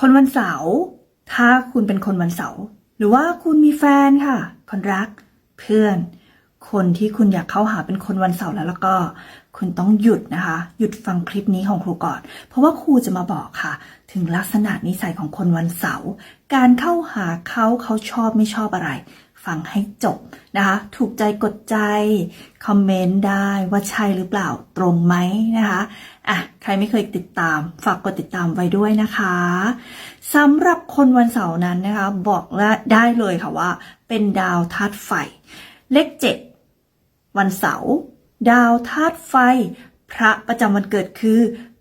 คนวันเสาร์ถ้าคุณเป็นคนวันเสาร์หรือว่าคุณมีแฟนค่ะ คนรัก เพื่อน คนที่คุณอยากเข้าหาเป็นคนวันเสาร์แล้วแล้วก็ คุณต้องหยุดนะคะ หยุดฟังคลิปนี้ของครูก่อน เพราะว่าครูจะมาบอกค่ะ ถึงลักษณะนิสัยของคนวันเสาร์การเข้าหาเขาเขาชอบไม่ชอบอะไร ฟังให้จบนะคะ ถูกใจกดใจ คอมเมนต์ได้ว่าใช่หรือเปล่าตรงไหมนะคะอะใครไม่เคยติดตาม ฝากกดติดตามไว้ด้วยนะคะสำหรับคนวันเสาร์นั้นนะคะ บอกและได้เลยค่ะว่า เป็นดาวธาตุไฟ เลขเจ็ดวันเสาร์ดาวธาตุไฟ พระประจำวันเกิดคือ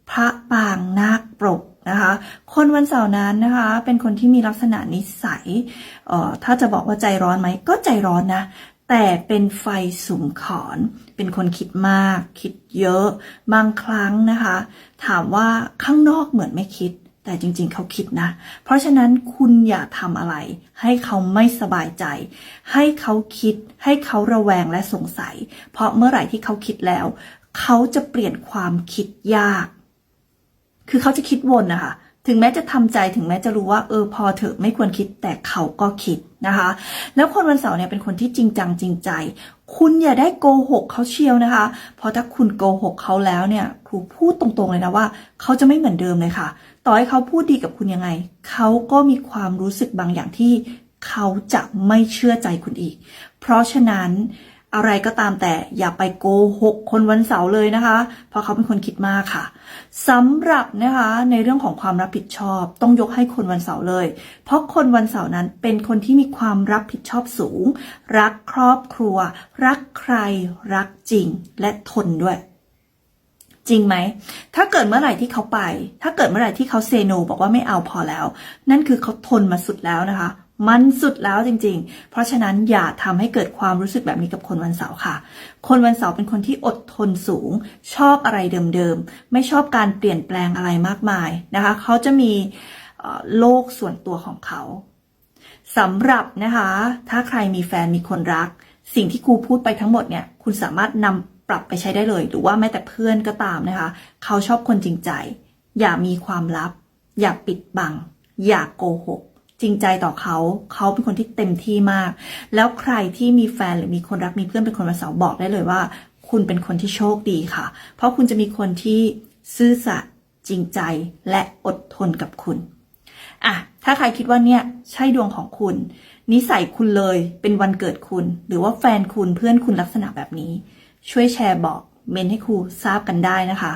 พระปางนาคปรก นะคะ คนวันเสาร์นั้นนะคะ เป็นคนที่มีลักษณะนิสัยเอ่อถ้าจะบอกว่าใจร้อนไหมก็ใจร้อนนะ แต่เป็นไฟสุมขอน เป็นคนคิดมาก คิดเยอะ บางครั้งนะคะ ถามว่าข้างนอกเหมือนไม่คิด แต่จริงๆ เขาคิดนะ เพราะฉะนั้นคุณอย่าทำอะไร ให้เขาไม่สบายใจ ให้เขาคิด ให้เขาระแวงและสงสัย เพราะเมื่อไหร่ที่เขาคิดแล้ว เขาจะเปลี่ยนความคิดยาก คือเขาจะคิดวนนะคะถึงแม้จะทำใจถึงแม้จะรู้ว่าเออพอเถอะไม่ควรคิดแต่เขาก็คิดนะคะ แล้วคนวันเสาร์เนี่ยเป็นคนที่จริงจังจริงใจ คุณอย่าได้โกหกเขาเชียวนะคะ เพราะถ้าคุณโกหกเขาแล้วเนี่ยครูพูดตรงๆเลยนะว่า เขาจะไม่เหมือนเดิมเลยค่ะ ต่อให้เขาพูดดีกับคุณยังไง เขาก็มีความรู้สึกบางอย่างที่เขาจะไม่เชื่อใจคุณอีก เพราะฉะนั้น อะไรก็ตามแต่อย่าไปโกหกคนวันเสาร์เลยนะคะ เพราะเขาเป็นคนคิดมากค่ะสำหรับนะคะในเรื่องของความรับผิดชอบ ต้องยกให้คนวันเสาร์เลย เพราะคนวันเสาร์นั้นเป็นคนที่มีความรับผิดชอบสูง รักครอบครัว รักใคร รักจริงและทนด้วยจริงไหม ถ้าเกิดเมื่อไหร่ที่เขาไป ถ้าเกิดเมื่อไหร่ที่เขาเซโนบอกว่าไม่เอาพอแล้ว นั่นคือเขาทนมาสุดแล้วนะคะ มันสุดแล้วจริง ๆ เพราะฉะนั้นอย่าทำให้เกิดความรู้สึกแบบนี้กับคนวันเสาร์ค่ะ คนวันเสาร์เป็นคนที่อดทนสูง ชอบอะไรเดิมๆ ไม่ชอบการเปลี่ยนแปลงอะไรมากมายนะคะ เขาจะมีโลกส่วนตัวของเขาสำหรับนะคะ ถ้าใครมีแฟนมีคนรัก สิ่งที่ครูพูดไปทั้งหมดเนี่ย คุณสามารถนำปรับไปใช้ได้เลย หรือว่าแม้แต่เพื่อนก็ตามนะคะ เขาชอบคนจริงใจ อย่ามีความลับ อย่าปิดบัง อย่าโกหก จริงใจต่อเขา เขาเป็นคนที่เต็มที่มาก แล้วใครที่มีแฟนหรือมีคนรักมีเพื่อนเป็นคนวันเสาร์บอกได้เลยว่า คุณเป็นคนที่โชคดีค่ะ เพราะคุณจะมีคนที่ซื่อสัตย์จริงใจและอดทนกับคุณอะถ้าใครคิดว่าเนี่ยใช่ดวงของคุณ นิสัยคุณเลยเป็นวันเกิดคุณ หรือว่าแฟนคุณเพื่อนคุณลักษณะแบบนี้ ช่วยแชร์บอกเมนให้ครูทราบกันได้นะคะ